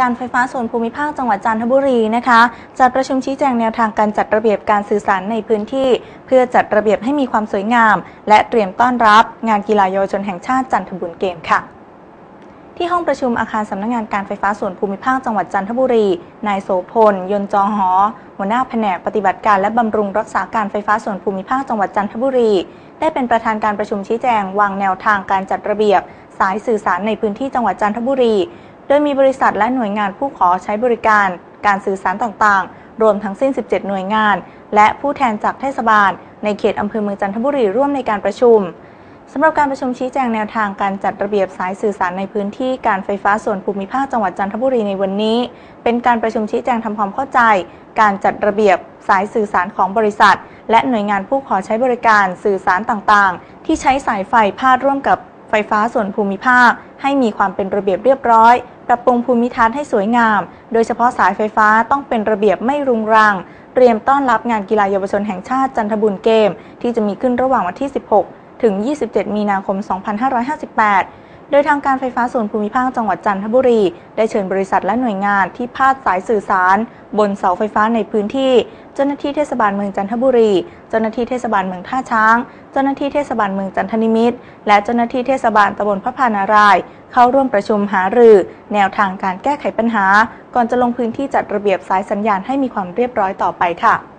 การไฟฟ้าส่วนภูมิภาคจังหวัดจันทบุรีนะคะจัดประชุมชี้แจงแนวทางการจัดระเบียบการสื่อสารในพื้นที่ เพื่อจัดระเบียบให้มีความสวยงาม และเตรียมต้อนรับงานกีฬาเยาวชนแห่งชาติจันทบุรีเกมค่ะที่ห้องประชุมอาคารสำนักงงานการไฟฟ้าส่วนภูมิภาคจังหวัดจันทบุรี นายโสพล ยนจอหอ หัวหน้าแผนกปฏิบัติการและบำรุงรักษาการไฟฟ้าส่วนภูมิภาคจังหวัดจันทบุรี ได้เป็นประธานการประชุมชี้แจง วางแนวทางการจัดระเบียบ สายสื่อสารในพื้นที่จังหวัดจันทบุรี โดยมีบริษัทและหน่วยงานผู้ขอใช้บริการ การสื่อสารต่างๆ รวมทั้งสิ้น 17 หน่วยงาน และผู้แทนจากเทศบาล ในเขตอำเภอเมืองจันทบุรีร่วมในการประชุมสำหรับการประชุมชี้แจงแนวทางการจัดระเบียบสายสื่อสารในพื้นที่การไฟฟ้าส่วนภูมิภาคจังหวัดจันทบุรีในวันนี้ เป็นการประชุมชี้แจงทำความเข้าใจ การจัดระเบียบสายสื่อสารของบริษัท และหน่วยงานผู้ขอใช้บริการสื่อสารต่างๆ ที่ใช้สายไฟพาดร่วมกับ ไฟฟ้าส่วนภูมิภาค ให้มีความเป็นระเบียบเรียบร้อย ปรับปรุงภูมิทัศน์ให้สวยงาม โดยเฉพาะสายไฟฟ้าต้องเป็นระเบียบไม่รุงรัง เตรียมต้อนรับงานกีฬาเยาวชนแห่งชาติจันทบุรีเกม ที่จะมีขึ้นระหว่างวันที่ 16 ถึง 27 มีนาคม 2558 ดยทางการไฟฟ้าส่วนภูมิภาคจังหวัดจันทบุรี ได้เชิญบริษัทและหน่วยงานที่พาดสายสื่อสาร บนเสาไฟฟ้าในพื้นที่ เจ้าหน้าที่เทศบาลเมืองจันทบุรี เจ้าหน้าที่เทศบาลเมืองท่าช้าง เจ้าหน้าที่เทศบาลเมืองจันทนิมิตร และเจ้าหน้าที่เทศบาลตำบลพระพานาราย เข้าร่วมประชุมหารือ แนวทางการแก้ไขปัญหา ก่อนจะลงพื้นที่จัดระเบียบสายสัญญาณให้มีความเรียบร้อยต่อไปค่ะ